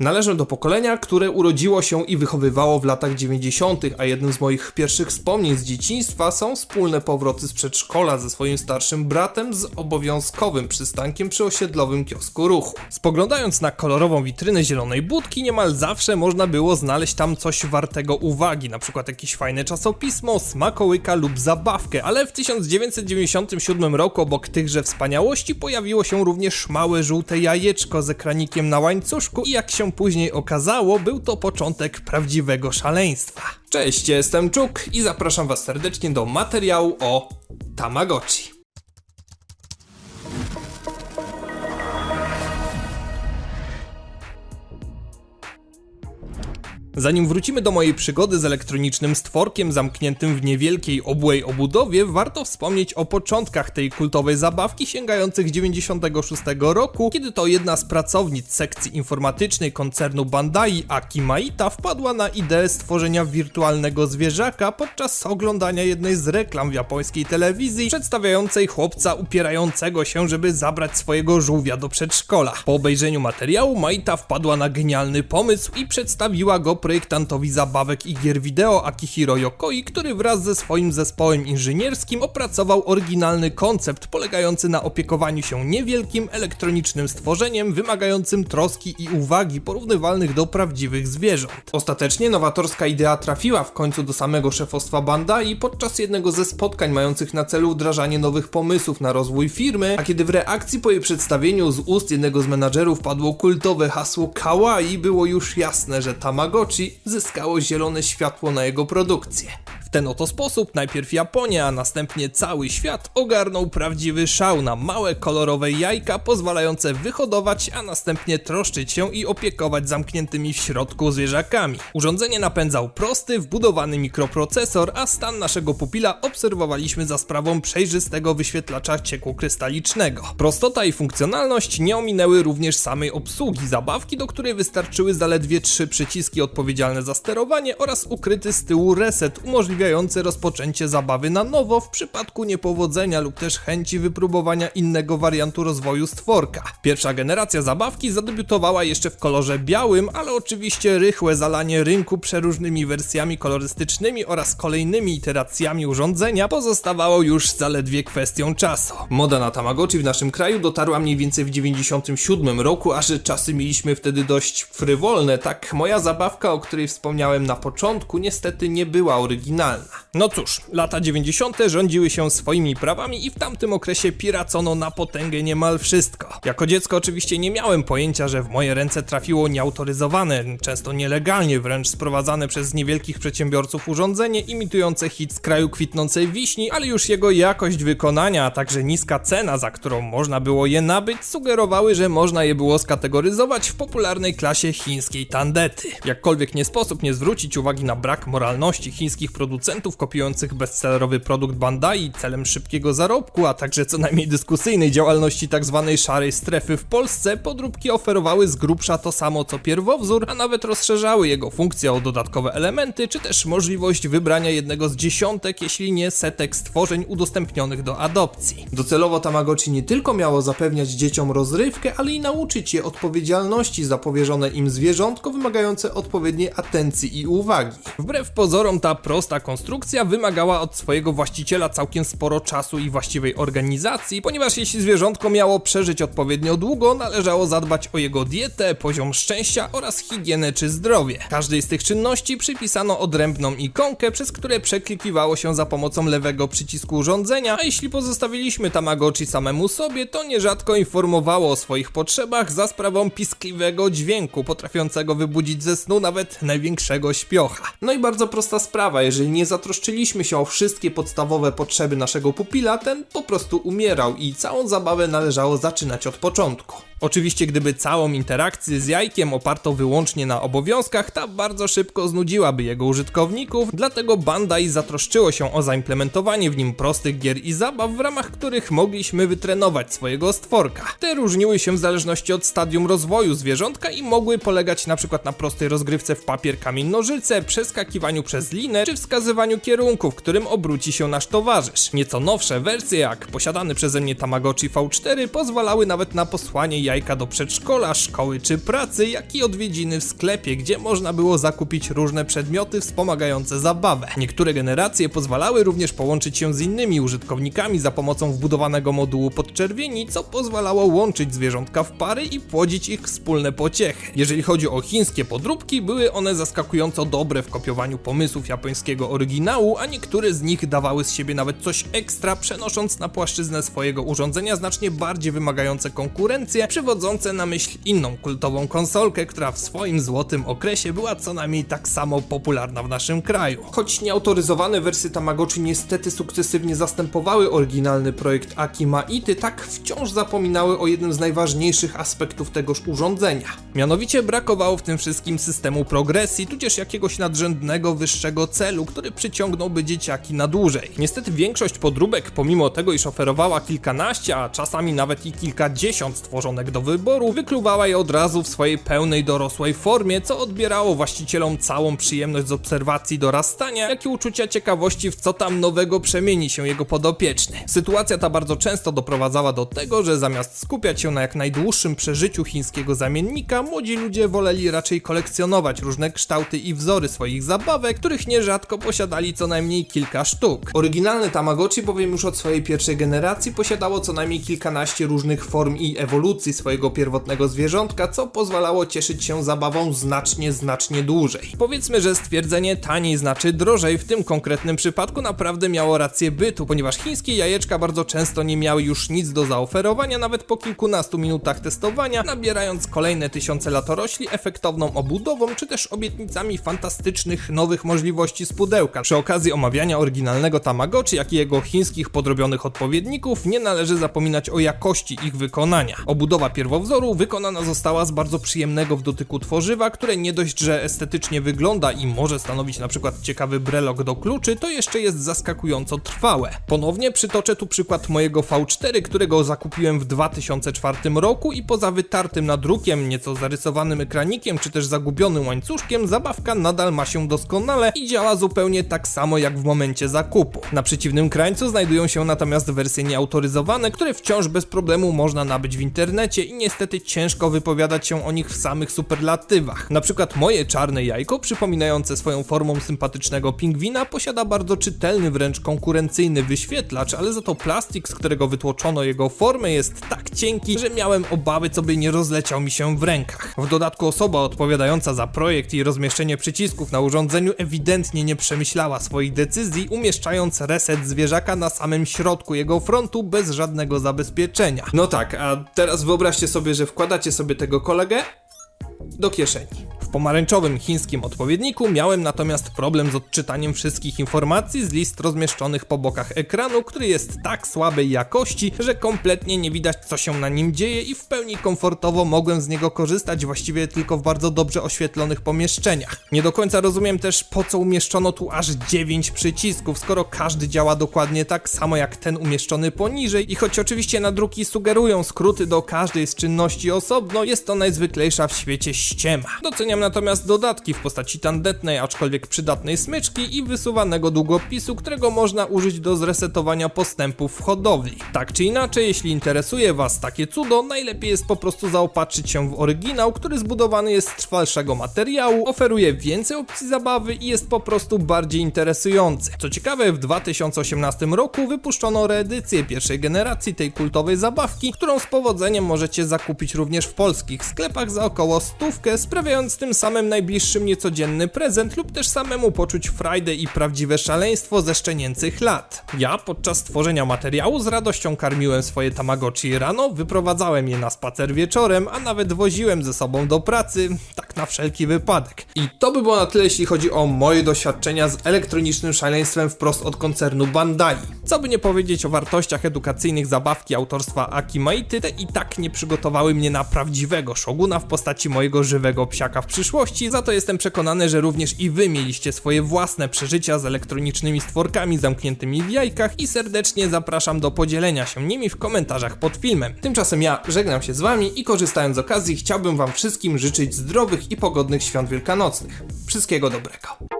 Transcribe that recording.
Należę do pokolenia, które urodziło się i wychowywało w latach 90., a jednym z moich pierwszych wspomnień z dzieciństwa są wspólne powroty z przedszkola ze swoim starszym bratem z obowiązkowym przystankiem przy osiedlowym kiosku ruchu. Spoglądając na kolorową witrynę zielonej budki, niemal zawsze można było znaleźć tam coś wartego uwagi, przykład jakieś fajne czasopismo, smakołyka lub zabawkę, ale w 1997 roku obok tychże wspaniałości pojawiło się również małe żółte jajeczko z ekranikiem na łańcuszku i jak się później okazało, był to początek prawdziwego szaleństwa. Cześć, jestem Czuk i zapraszam was serdecznie do materiału o Tamagotchi. Zanim wrócimy do mojej przygody z elektronicznym stworkiem zamkniętym w niewielkiej obłej obudowie, warto wspomnieć o początkach tej kultowej zabawki sięgających 96 roku, kiedy to jedna z pracownic sekcji informatycznej koncernu Bandai, Aki Maita, wpadła na ideę stworzenia wirtualnego zwierzaka podczas oglądania jednej z reklam w japońskiej telewizji przedstawiającej chłopca upierającego się, żeby zabrać swojego żółwia do przedszkola. Po obejrzeniu materiału Maita wpadła na genialny pomysł i przedstawiła go projektantowi zabawek i gier wideo Akihiro Yokoi, który wraz ze swoim zespołem inżynierskim opracował oryginalny koncept polegający na opiekowaniu się niewielkim elektronicznym stworzeniem wymagającym troski i uwagi porównywalnych do prawdziwych zwierząt. Ostatecznie nowatorska idea trafiła w końcu do samego szefostwa Bandai podczas jednego ze spotkań mających na celu wdrażanie nowych pomysłów na rozwój firmy, a kiedy w reakcji po jej przedstawieniu z ust jednego z menadżerów padło kultowe hasło kawaii, było już jasne, że Tamagotchi zyskało zielone światło na jego produkcję. Ten oto sposób najpierw Japonia, a następnie cały świat ogarnął prawdziwy szał na małe kolorowe jajka pozwalające wyhodować, a następnie troszczyć się i opiekować zamkniętymi w środku zwierzakami. Urządzenie napędzał prosty, wbudowany mikroprocesor, a stan naszego pupila obserwowaliśmy za sprawą przejrzystego wyświetlacza cieku krystalicznego. Prostota i funkcjonalność nie ominęły również samej obsługi zabawki, do której wystarczyły zaledwie trzy przyciski odpowiedzialne za sterowanie oraz ukryty z tyłu reset umożliwiający rozpoczęcie zabawy na nowo w przypadku niepowodzenia lub też chęci wypróbowania innego wariantu rozwoju stworka. Pierwsza generacja zabawki zadebiutowała jeszcze w kolorze białym, ale oczywiście rychłe zalanie rynku przeróżnymi wersjami kolorystycznymi oraz kolejnymi iteracjami urządzenia pozostawało już zaledwie kwestią czasu. Moda na Tamagotchi w naszym kraju dotarła mniej więcej w 97 roku, a że czasy mieliśmy wtedy dość frywolne, tak moja zabawka, o której wspomniałem na początku, niestety nie była oryginalna. No cóż, lata 90. rządziły się swoimi prawami i w tamtym okresie piracono na potęgę niemal wszystko. Jako dziecko oczywiście nie miałem pojęcia, że w moje ręce trafiło nieautoryzowane, często nielegalnie wręcz sprowadzane przez niewielkich przedsiębiorców urządzenie imitujące hit z kraju kwitnącej wiśni, ale już jego jakość wykonania, a także niska cena, za którą można było je nabyć, sugerowały, że można je było skategoryzować w popularnej klasie chińskiej tandety. Jakkolwiek nie sposób nie zwrócić uwagi na brak moralności chińskich producentów kopiujących bestsellerowy produkt Bandai celem szybkiego zarobku, a także co najmniej dyskusyjnej działalności tzw. szarej strefy w Polsce, podróbki oferowały z grubsza to samo co pierwowzór, a nawet rozszerzały jego funkcję o dodatkowe elementy, czy też możliwość wybrania jednego z dziesiątek, jeśli nie setek stworzeń udostępnionych do adopcji. Docelowo Tamagotchi nie tylko miało zapewniać dzieciom rozrywkę, ale i nauczyć je odpowiedzialności za powierzone im zwierzątko wymagające odpowiedniej atencji i uwagi. Wbrew pozorom ta prosta konstrukcja wymagała od swojego właściciela całkiem sporo czasu i właściwej organizacji, ponieważ jeśli zwierzątko miało przeżyć odpowiednio długo, należało zadbać o jego dietę, poziom szczęścia oraz higienę czy zdrowie. Każdej z tych czynności przypisano odrębną ikonkę, przez które przeklikiwało się za pomocą lewego przycisku urządzenia, a jeśli pozostawiliśmy Tamagotchi samemu sobie, to nierzadko informowało o swoich potrzebach za sprawą piskliwego dźwięku, potrafiącego wybudzić ze snu nawet największego śpiocha. No i bardzo prosta sprawa, jeżeli nie zatroszczyliśmy się o wszystkie podstawowe potrzeby naszego pupila, ten po prostu umierał i całą zabawę należało zaczynać od początku. Oczywiście, gdyby całą interakcję z jajkiem oparto wyłącznie na obowiązkach, ta bardzo szybko znudziłaby jego użytkowników, dlatego Bandai zatroszczyło się o zaimplementowanie w nim prostych gier i zabaw, w ramach których mogliśmy wytrenować swojego stworka. Te różniły się w zależności od stadium rozwoju zwierzątka i mogły polegać przykład na prostej rozgrywce w papier, kamień, nożyce, przeskakiwaniu przez linę, czy wskazywaniu kierunku, w którym obróci się nasz towarzysz. Nieco nowsze wersje, jak posiadany przeze mnie Tamagotchi V4, pozwalały nawet na posłanie jajka do przedszkola, szkoły czy pracy, jak i odwiedziny w sklepie, gdzie można było zakupić różne przedmioty wspomagające zabawę. Niektóre generacje pozwalały również połączyć się z innymi użytkownikami za pomocą wbudowanego modułu podczerwieni, co pozwalało łączyć zwierzątka w pary i płodzić ich wspólne pociechy. Jeżeli chodzi o chińskie podróbki, były one zaskakująco dobre w kopiowaniu pomysłów japońskiego oryginału, a niektóre z nich dawały z siebie nawet coś ekstra, przenosząc na płaszczyznę swojego urządzenia znacznie bardziej wymagające konkurencje, przywodzące na myśl inną kultową konsolkę, która w swoim złotym okresie była co najmniej tak samo popularna w naszym kraju. Choć nieautoryzowane wersje Tamagotchi niestety sukcesywnie zastępowały oryginalny projekt Akima Ity, tak wciąż zapominały o jednym z najważniejszych aspektów tegoż urządzenia. Mianowicie brakowało w tym wszystkim systemu progresji, tudzież jakiegoś nadrzędnego, wyższego celu, który przyciągnąłby dzieciaki na dłużej. Niestety większość podróbek, pomimo tego, iż oferowała kilkanaście, a czasami nawet i kilkadziesiąt do wyboru, wykluwała je od razu w swojej pełnej dorosłej formie, co odbierało właścicielom całą przyjemność z obserwacji dorastania, jak i uczucia ciekawości w co tam nowego przemieni się jego podopieczny. Sytuacja ta bardzo często doprowadzała do tego, że zamiast skupiać się na jak najdłuższym przeżyciu chińskiego zamiennika, młodzi ludzie woleli raczej kolekcjonować różne kształty i wzory swoich zabawek, których nierzadko posiadali co najmniej kilka sztuk. Oryginalne Tamagotchi bowiem już od swojej pierwszej generacji posiadało co najmniej kilkanaście różnych form i ewolucji swojego pierwotnego zwierzątka, co pozwalało cieszyć się zabawą znacznie, znacznie dłużej. Powiedzmy, że stwierdzenie taniej znaczy drożej w tym konkretnym przypadku naprawdę miało rację bytu, ponieważ chińskie jajeczka bardzo często nie miały już nic do zaoferowania nawet po kilkunastu minutach testowania, nabierając kolejne tysiące latorośli efektowną obudową, czy też obietnicami fantastycznych nowych możliwości z pudełka. Przy okazji omawiania oryginalnego Tamagotchi, jak i jego chińskich podrobionych odpowiedników, nie należy zapominać o jakości ich wykonania. Obudowa pierwowzoru wykonana została z bardzo przyjemnego w dotyku tworzywa, które nie dość, że estetycznie wygląda i może stanowić przykład ciekawy brelok do kluczy, to jeszcze jest zaskakująco trwałe. Ponownie przytoczę tu przykład mojego V4, którego zakupiłem w 2004 roku i poza wytartym nadrukiem, nieco zarysowanym ekranikiem, czy też zagubionym łańcuszkiem, zabawka nadal ma się doskonale i działa zupełnie tak samo jak w momencie zakupu. Na przeciwnym krańcu znajdują się natomiast wersje nieautoryzowane, które wciąż bez problemu można nabyć w internecie i niestety ciężko wypowiadać się o nich w samych superlatywach. Na przykład moje czarne jajko, przypominające swoją formą sympatycznego pingwina, posiada bardzo czytelny, wręcz konkurencyjny wyświetlacz, ale za to plastik, z którego wytłoczono jego formę jest tak cienki, że miałem obawy, co by nie rozleciał mi się w rękach. W dodatku osoba odpowiadająca za projekt i rozmieszczenie przycisków na urządzeniu ewidentnie nie przemyślała swoich decyzji, umieszczając reset zwierzaka na samym środku jego frontu bez żadnego zabezpieczenia. No tak, a teraz wyobraźcie sobie, że wkładacie sobie tego kolegę do kieszeni. W pomarańczowym chińskim odpowiedniku miałem natomiast problem z odczytaniem wszystkich informacji z list rozmieszczonych po bokach ekranu, który jest tak słabej jakości, że kompletnie nie widać co się na nim dzieje i w pełni komfortowo mogłem z niego korzystać właściwie tylko w bardzo dobrze oświetlonych pomieszczeniach. Nie do końca rozumiem też po co umieszczono tu aż 9 przycisków, skoro każdy działa dokładnie tak samo jak ten umieszczony poniżej i choć oczywiście nadruki sugerują skróty do każdej z czynności osobno, jest to najzwyklejsza w świecie ściema. Doceniam natomiast dodatki w postaci tandetnej, aczkolwiek przydatnej smyczki i wysuwanego długopisu, którego można użyć do zresetowania postępów w hodowli. Tak czy inaczej, jeśli interesuje Was takie cudo, najlepiej jest po prostu zaopatrzyć się w oryginał, który zbudowany jest z trwalszego materiału, oferuje więcej opcji zabawy i jest po prostu bardziej interesujący. Co ciekawe, w 2018 roku wypuszczono reedycję pierwszej generacji tej kultowej zabawki, którą z powodzeniem możecie zakupić również w polskich sklepach za około sprawiając tym samym najbliższym niecodzienny prezent lub też samemu poczuć frajdę i prawdziwe szaleństwo ze szczenięcych lat. Ja podczas tworzenia materiału z radością karmiłem swoje tamagotchi rano, wyprowadzałem je na spacer wieczorem, a nawet woziłem ze sobą do pracy, tak na wszelki wypadek. I to by było na tyle, jeśli chodzi o moje doświadczenia z elektronicznym szaleństwem wprost od koncernu Bandai. Co by nie powiedzieć o wartościach edukacyjnych zabawki autorstwa Akimaity, te i tak nie przygotowały mnie na prawdziwego szoguna w postaci mojego żywego psiaka w przyszłości, za to jestem przekonany, że również i wy mieliście swoje własne przeżycia z elektronicznymi stworkami zamkniętymi w jajkach i serdecznie zapraszam do podzielenia się nimi w komentarzach pod filmem. Tymczasem ja żegnam się z wami i korzystając z okazji chciałbym wam wszystkim życzyć zdrowych i pogodnych świąt wielkanocnych. Wszystkiego dobrego.